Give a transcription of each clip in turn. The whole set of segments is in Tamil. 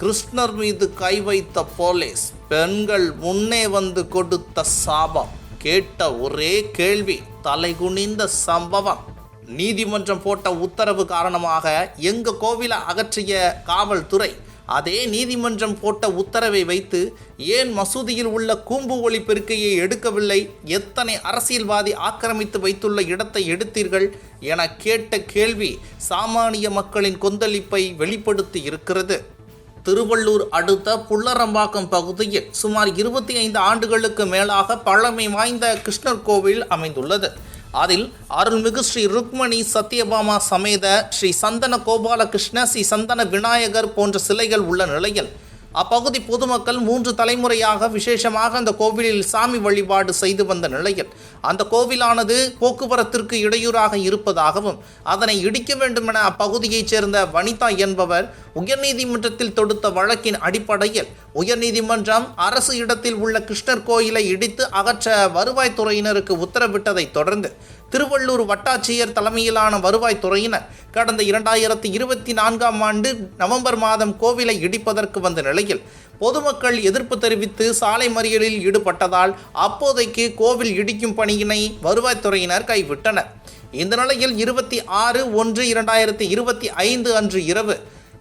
கிருஷ்ணர் மீது கை வைத்த போலீஸ் பெண்கள் முன்னே வந்து கொடுத்த சாபம். கேட்ட ஒரே கேள்வி தலைகுனிந்த சம்பவம். நீதிமன்றம் போட்ட உத்தரவு காரணமாக எங்க கோவிலை அகற்றிய காவல்துறை அதே நீதிமன்றம் போட்ட உத்தரவை வைத்து ஏன் மசூதியில் உள்ள கூம்பு ஒளி பெருக்கையை எடுக்கவில்லை? எத்தனை அரசியல்வாதி ஆக்கிரமித்து வைத்துள்ள இடத்தை எடுத்தீர்கள் என கேட்ட கேள்வி சாமானிய மக்களின் கொந்தளிப்பை வெளிப்படுத்தி இருக்கிறது. திருவள்ளூர் அடுத்த புல்லரம்பாக்கம் பகுதியில் சுமார் இருபத்தி ஐந்து ஆண்டுகளுக்கு மேலாக பழமை வாய்ந்த கிருஷ்ணர் கோவில் அமைந்துள்ளது. அதில் அருள்மிகு ஸ்ரீ ருக்மணி சத்யபாமா சமேத ஸ்ரீ சந்தன கோபாலகிருஷ்ண ஸ்ரீ சந்தன விநாயகர் போன்ற சிலைகள் உள்ள நிலையில் அப்பகுதி பொதுமக்கள் மூன்று தலைமுறையாக விசேஷமாக அந்த கோவிலில் சாமி வழிபாடு செய்து வந்த நிலையில் அந்த கோவிலானது போக்குவரத்திற்கு இடையூறாக இருப்பதாகவும் அதனை இடிக்க வேண்டும் என அப்பகுதியைச் சேர்ந்த வனிதா என்பவர் உயர்நீதிமன்றத்தில் தொடுத்த வழக்கின் அடிப்படையில் உயர்நீதிமன்றம் அரசு இடத்தில் உள்ள கிருஷ்ணர் கோயிலை இடித்து அகற்ற வருவாய்த்துறையினருக்கு உத்தரவிட்டதை தொடர்ந்து திருவள்ளூர் வட்டாட்சியர் தலைமையிலான வருவாய்த்துறையினர் கடந்த இரண்டாயிரத்தி இருபத்தி நான்காம் ஆண்டு நவம்பர் மாதம் கோவிலை இடிப்பதற்கு வந்த நிலையில் பொதுமக்கள் எதிர்ப்பு தெரிவித்து சாலை மறியலில் ஈடுபட்டதால் அப்போதைக்கு கோவில் இடிக்கும் பணியினை வருவாய்த்துறையினர் கைவிட்டனர். இந்த நிலையில் இருபத்தி ஆறு ஒன்று இரண்டாயிரத்தி இருபத்தி ஐந்து அன்று இரவு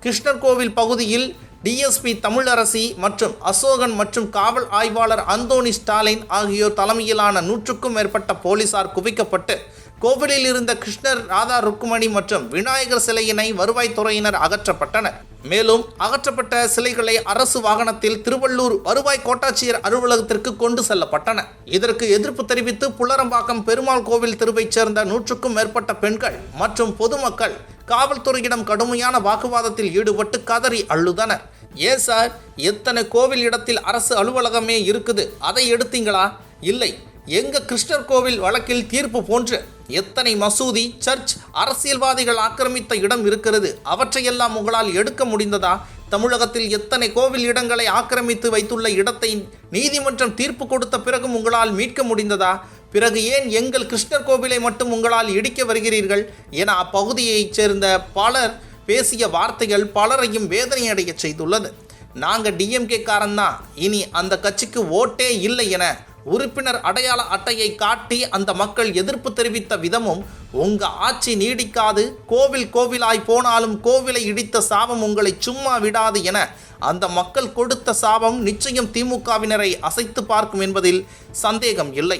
கிருஷ்ணர் கோவில் பகுதியில் டிஎஸ்பி தமிழரசி மற்றும் அசோகன் மற்றும் காவல் ஆய்வாளர் அந்தோனி ஸ்டாலின் ஆகியோர் தலைமையிலான நூற்றுக்கும் மேற்பட்ட போலீசார் குவிக்கப்பட்டு கோவிலில் இருந்த கிருஷ்ணர் ராதா ருக்குமணி மற்றும் விநாயகர் சிலையினை வருவாய்த்துறையினர் அகற்றப்பட்டனர். மேலும் அகற்றப்பட்ட சிலைகளை அரசு வாகனத்தில் திருவள்ளூர் வருவாய் கோட்டாட்சியர் அலுவலகத்திற்கு கொண்டு செல்லப்பட்டன. இதற்கு எதிர்ப்பு தெரிவித்து புல்லரம்பாக்கம் பெருமாள் கோவில் திருவைச் சேர்ந்த நூற்றுக்கும் மேற்பட்ட பெண்கள் மற்றும் பொதுமக்கள் காவல்துறையிடம் கடுமையான வாக்குவாதத்தில் ஈடுபட்டு கதறி அழுதனர். ஏன் சார்? எத்தனை கோவில் இடத்தில் அரசு அலுவலகமே இருக்குது. அதை எடுத்தீங்களா? இல்லை. எங்க கிருஷ்ணர் கோவில் வழக்கில் தீர்ப்பு போன்று எத்தனை மசூதி சர்ச் அரசியல்வாதிகள் ஆக்கிரமித்த இடம் இருக்கிறது. அவற்றையெல்லாம் உங்களால் எடுக்க முடிந்ததா? தமிழகத்தில் எத்தனை கோவில் இடங்களை ஆக்கிரமித்து வைத்துள்ள இடத்தை நீதிமன்றம் தீர்ப்பு கொடுத்த பிறகும் உங்களால் மீட்க முடிந்ததா? பிறகு ஏன் எங்கள் கிருஷ்ணர் கோவிலை மட்டும் உங்களால் இடிக்க வருகிறீர்கள்? என அப்பகுதியைச் சேர்ந்த பலர் பேசிய வார்த்தைகள் பலரையும் வேதனையடைய செய்துள்ளது. நாங்கள் டிஎம்கே காரன்தான் இனி அந்த கட்சிக்கு ஓட்டே இல்லை என உறுப்பினர் அடையாள அட்டையை காட்டி அந்த மக்கள் எதிர்ப்பு தெரிவித்த விதமும் உங்க ஆட்சி நீடிக்காது. கோவில் கோவிலாய் போனாலும் கோவிலை இடித்த சாபம் உங்களை சும்மா விடாது என அந்த மக்கள் கொடுத்த சாபம் நிச்சயம் திமுகவினரை அசைத்து பார்க்கும் என்பதில் சந்தேகம் இல்லை.